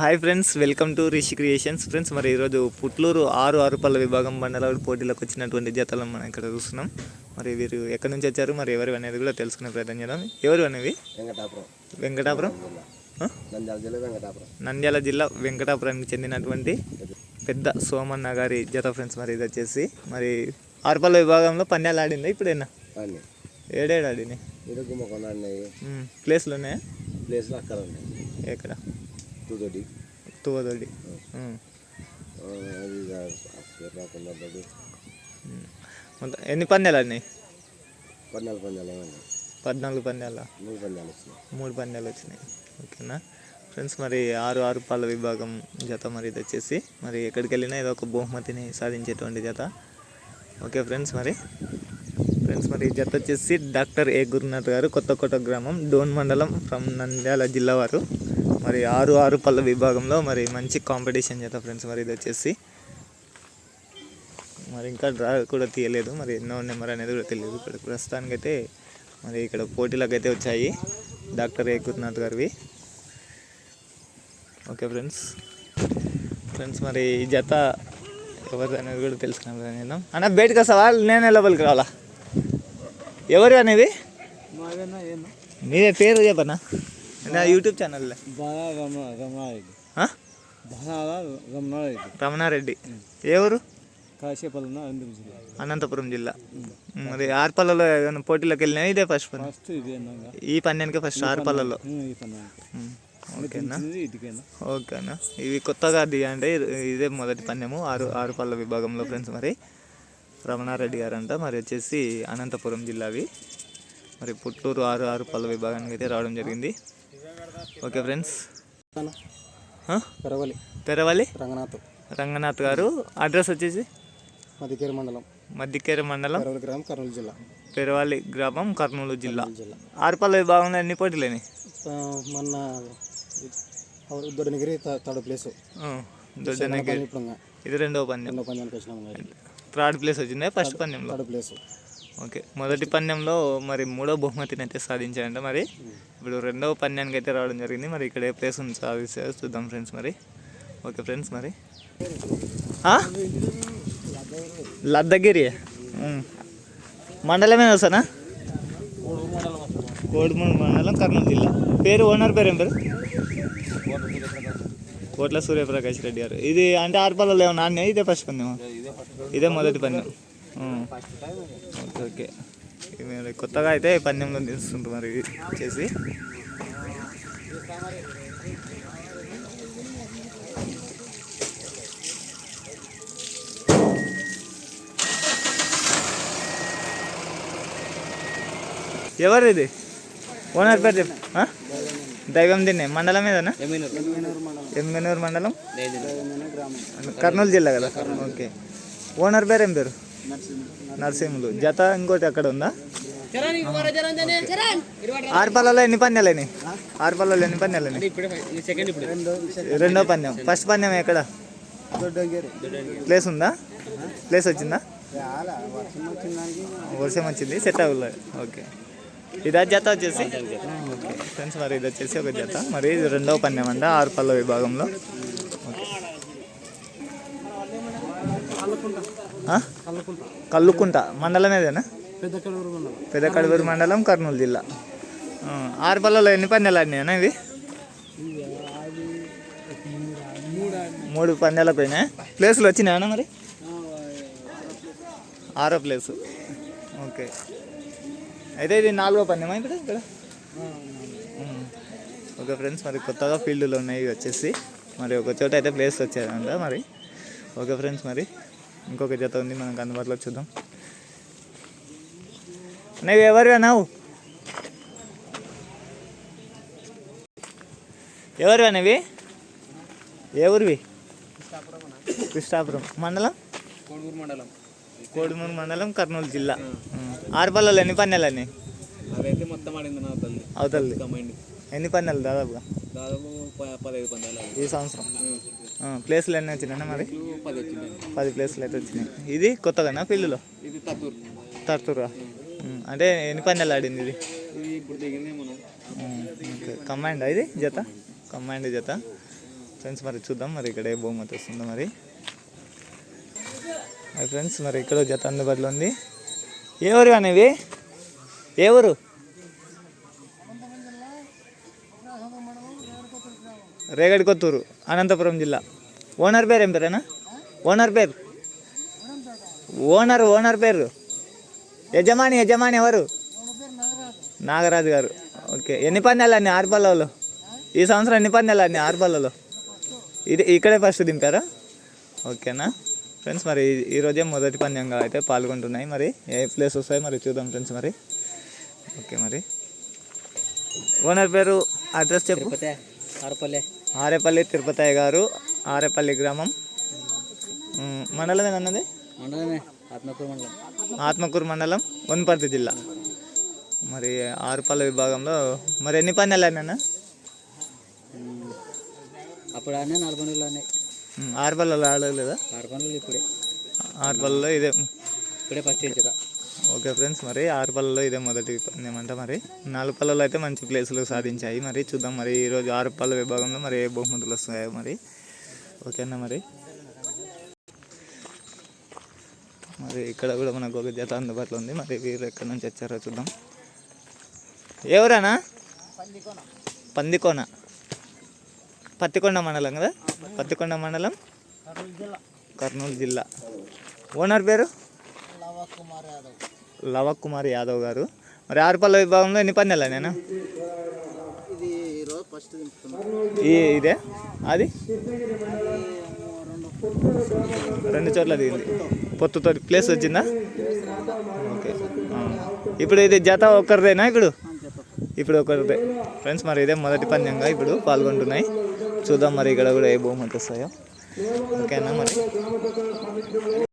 Hi friends welcome to Rishi creations friends మరి ఈరోజు పుట్లూరు ఆరు ఆరుపల్ల విభాగం బండల పోటీలకు వచ్చినటువంటి జతలను మనం ఇక్కడ చూస్తున్నాం. మరి వీరు ఎక్కడి నుంచి వచ్చారు? మరి ఎవరు అనేది కూడా తెలుసుకునే ప్రయత్నం చేద్దాం. ఎవరు అనేవి వెంకటాపురం. వెంకటాపురం? నంద్యాల జిల్లా వెంకటాపురానికి చెందినటువంటి పెద్ద సోమన్న గారి జత ఫ్రెండ్స్ మరి ఇది వచ్చేసి. మరి ఆరుపల్ల విభాగంలో పందాలు ఆడిందా ఇప్పుడేనా? ఏడేడు ఆడినాయి? ప్లేస్లు ఉన్నాయా? ప్లేస్లు అక్కడ ఉన్నాయి. ఎక్కడ? తోటి ఉమ్. మొత్తం ఎన్ని పందాలు ఆడినాయి పద్నాలుగు పందాలు ఏమన్నా. పద్నాలుగు పందాలా? మూడు పందాలు వచ్చినాయి. మూడు పందాలు వచ్చినాయి. ఓకేనా? ఫ్రెండ్స్ మరి ఆరు ఆరు పాల విభాగం జత మరి ఇది వచ్చేసి మరి ఎక్కడికి వెళ్ళినా ఏదో ఒక బహుమతిని సాధించేటువంటి జత. ఓకే ఫ్రెండ్స్ మరి. ఫ్రెండ్స్ మరి ఈ జత వచ్చేసి డాక్టర్ ఏ గురునాథ్ గారు కొత్తకోట గ్రామం డోన్ మండలం ఫ్రమ్ నంద్యాల జిల్లా వారు. మరి ఆరు ఆరు పళ్ళ విభాగంలో మరి మంచి కాంపిటీషన్ జత ఫ్రెండ్స్ మరి ఇది వచ్చేసి. మరి ఇంకా డ్రా కూడా తీయలేదు. మరి ఎన్నో నెంబర్ అనేది కూడా తెలియదు. ఇక్కడ ప్రస్తుతానికైతే మరి ఇక్కడ పోటీలకు అయితే వచ్చాయి డాక్టర్ ఏ గురునాథ్ గారివి. ఓకే ఫ్రెండ్స్ ఫ్రెండ్స్ మరి ఈ జత ఎవరు అనేది కూడా తెలుసుకున్నాను నేను. అన్న బయటకు వస్తావా? నేను లోపలికి రావాలా? ఎవరు అనేది? మీదే పేరు చెప్పనా? నా యూట్యూబ్ ఛానల్లో రమణారెడ్డి. రమణారెడ్డి. రమణారెడ్డి. ఎవరు కాసేపల్లిన అనంతపురం జిల్లా. అనంతపురం జిల్లా. మరి ఆరుపల్లలో ఏమైనా పోటీలకు వెళ్ళినా ఇదే ఫస్ట్ పని? ఫస్ట్ ఇదే అన్నాగా. ఈ పన్నెండుకే ఫస్ట్ ఆరుపల్లలో ఓకేనా? ఓకేనా ఇవి కొత్తగా దిగండి ఇదే మొదటి పన్నెము. ఆరు ఆరు పళ్ళ విభాగంలో ఫ్రెండ్స్ మరి. రమణారెడ్డి గారు అంట మరి వచ్చేసి అనంతపురం జిల్లావి. మరి పుట్టూరు ఆరు ఆరు పళ్ళ విభాగానికి అయితే రావడం జరిగింది. Okay friends? పెరవలి. పెరవలి? రంగనాథ్. రంగనాథ్ గారు. అడ్రస్ వచ్చేసి? మధికేరి మండలం. మద్దికేర మండలం. పెరవలి గ్రామం కర్నూలు జిల్లా. పెరవలి గ్రామం కర్నూలు జిల్లా. జిల్లా. ఆరుపల్ల విభాగంలో ఎన్ని పోటీలేని మొన్న దొడ్డనగిరి థర్డ్ ప్లేస్. దొడ్డనగిరి. ఇది రెండవ పందెం. రెండో థర్డ్ ప్లేస్ వచ్చింది? ఫస్ట్ పందెంలో? Third place. ఓకే. మొదటి పందెంలో మరి మూడో బహుమతిని అయితే సాధించారంట మరి. ఇప్పుడు రెండవ పందెంకి అయితే రావడం జరిగింది. మరి ఇక్కడ ఏ ప్లేస్ ఉంది సాధిస్తే చూద్దాం ఫ్రెండ్స్ మరి. ఓకే ఫ్రెండ్స్ మరి. లద్దగిరి. మండలమే వస్తానా కోడిమూడు మండలం కర్నూలు జిల్లా. పేరు ఓనర్ పేరు ఏం పేరు? కోట్ల సూర్యప్రకాష్ రెడ్డి గారు. ఇది అంటే ఆర్పాలలో ఏమన్నా ఆడినా ఇదే ఫస్ట్ పందెమా? ఇదే మొదటి పందెం. ఓకే. మరి కొత్తగా అయితే పందెంలో తీస్తుంటారు మరి ఇది చేసి. ఎవరు ఇది ఓనర్ పేరు చెప్పు? దైవం దిన్నే మండలం ఏదన్నా? ఎమ్మెనూరు మండలం. కర్నూలు జిల్లా కదా? ఓకే. ఓనర్ పేరు ఏం పేరు? నరసింహులు. జత ఇంకోటి అక్కడ ఉందా? ఆరుపల్లలో ఎన్ని పందాలని ఆరుపల్లలో ఎన్ని పందాలని రెండో పందెం. ఫస్ట్ పందెం ఎక్కడ? ప్లేస్ ఉందా? ప్లేస్ వచ్చిందా? వర్షం వచ్చింది సెట్ అవ్వలేదు ఓకే. ఇదా జత వచ్చేసి? ఓకే. ఫ్రెండ్స్ మరి ఇది వచ్చేసి ఒక జత. మరి రెండవ పందెం అంట ఆరుపల్ల విభాగంలో. ఓకే? కల్లుకుంట. మండలం ఏదేనా? పెద్ద కడుగురు మండలం కర్నూలు జిల్లా. ఆ, ఆరుపల్లలో ఎన్ని పందాలు ఆడినాయన్నా ఇవి? మూడు పందాలకు పోయినాయి? ప్లేసులు వచ్చినాయన్నా మరి? ఆరో ప్లేసు. ఓకే. అయితే ఇది నాలుగో పందెమా ఇక్కడ? ఉమ్. ఓకే ఫ్రెండ్స్ మరి కొత్తగా ఫీల్డ్లో ఉన్నాయి వచ్చేసి. మరి ఒక చోట అయితే ప్లేస్ వచ్చారంట మరి. ఓకే ఫ్రెండ్స్ మరి ఇంకొక జత ఉంది మనకు అందుబాటులో చూద్దాం. నువ్వు ఎవరు నువ్వు ఎవరు అనేవి ఏ ఊరివి? కృష్ణాపురం మండలం? కోడూరు మండలం. కోడుమూరు మండలం కర్నూలు జిల్లా. ఆరుపల్లలో ఎన్ని పన్నెలని అవైతే మొత్తం ఆడింది నా తల్లి. అవుతుంది ఎన్ని పన్నెలు దాదాపుగా? దాదాపు పదహైదు పందాలు ఈ సంవత్సరం. ప్లేస్లు ఎన్ని వచ్చినాయి మరి? పది ప్లేస్లు అయితే వచ్చినాయి. ఇది కొత్తగానా ఫీల్డ్లో? తర్తూరా అంటే ఎన్ని పన్నెలు ఆడింది ఇది? ఇది కమాండ్ ఇది జత? కమాండ్ జత. ఫ్రెండ్స్ మరి చూద్దాం. మరి ఇక్కడ ఏ బహుమతి వస్తుందో మరి? మరి ఫ్రెండ్స్ మరి ఇక్కడ జత అందుబాటులో ఉంది. ఏ ఊరు అనేవి ఏ ఊరు? రేగడి కొత్తూరు అనంతపురం జిల్లా. ఓనర్ పేరు ఏం పేరేనా? ఓనర్ పేరు? ఓనర్ ఓనర్ పేరు? యజమాని యజమాని ఎవరు? నాగరాజు గారు. ఓకే. ఎన్ని పందాలు అన్ని ఆరు పళ్ళలో ఈ సంవత్సరం ఎన్ని పందాలు అన్ని ఆరు పళ్ళలో ఇది ఇక్కడే ఫస్ట్ దింపారా? ఓకేనా? ఫ్రెండ్స్ మరి ఈరోజే మొదటి పందెంగా అయితే పాల్గొంటున్నాయి. మరి ఏ ప్లేస్ వస్తాయి మరి చూద్దాం ఫ్రెండ్స్ మరి. ఓకే మరి. ఓనర్ పేరు అడ్రస్ చెప్పు. తిరుపతి ఆరపల్లె తిరుపతయ్య గారు ఆరేపల్లి గ్రామం. మండలం ఏదన్నది మండలమే ఆత్మకూరు మండలం. ఆత్మకూరు మండలం వనపర్తి జిల్లా. మరి ఆరుపల్ల విభాగంలో మరి ఎన్ని పందాలు అన్న? అప్పుడు ఆడినా నాలుగు పనులు ఆడినాయి. ఆరు పళ్ళలో ఆడలేదా? ఆరు పనులు ఇప్పుడే. ఆరు పళ్ళలో ఇదే. ఇప్పుడే ఫస్ట్ ఇచ్చారా ఓకే ఫ్రెండ్స్ మరి ఆరు పళ్ళలో ఇదే మొదటి ఏమంట మరి. నాలుగు పళ్ళలో అయితే మంచి ప్లేసులు సాధించాయి మరి. చూద్దాం మరి ఈరోజు ఆరు పళ్ళ విభాగంలో మరి ఏ బహుమతులు వస్తాయో మరి. ఓకేనా మరి? మరి ఇక్కడ కూడా మనకు ఒక జత అందుబాటులో ఉంది. మరి వీరు ఎక్కడి నుంచి వచ్చారో చూద్దాం. ఎవరానా పందికోన. పత్తికొండ మండలం కదా? పత్తికొండ. మండలం? కర్నూలు జిల్లా. ఓనర్ పేరు? లవక్ కుమార్ యాదవ్ గారు. మరి ఆరుపల్ల విభాగంలో ఎన్ని పందాలా నేను? ఈ ఇదే? అది? రెండు చోట్ల దిగింది. పొత్తుతో ప్లేస్ వచ్చిందా? ఓకే. ఇప్పుడు ఇది జత ఒక్కరిదేనా ఇప్పుడు? ఇప్పుడు ఒకరిదే ఫ్రెండ్స్ మరి ఇదే మొదటి పందెంగా ఇప్పుడు పాల్గొంటున్నాయి. చూద్దాం మరి ఇక్కడ కూడా ఏ బహుమతి వస్తాయో. ఓకేనా మరి?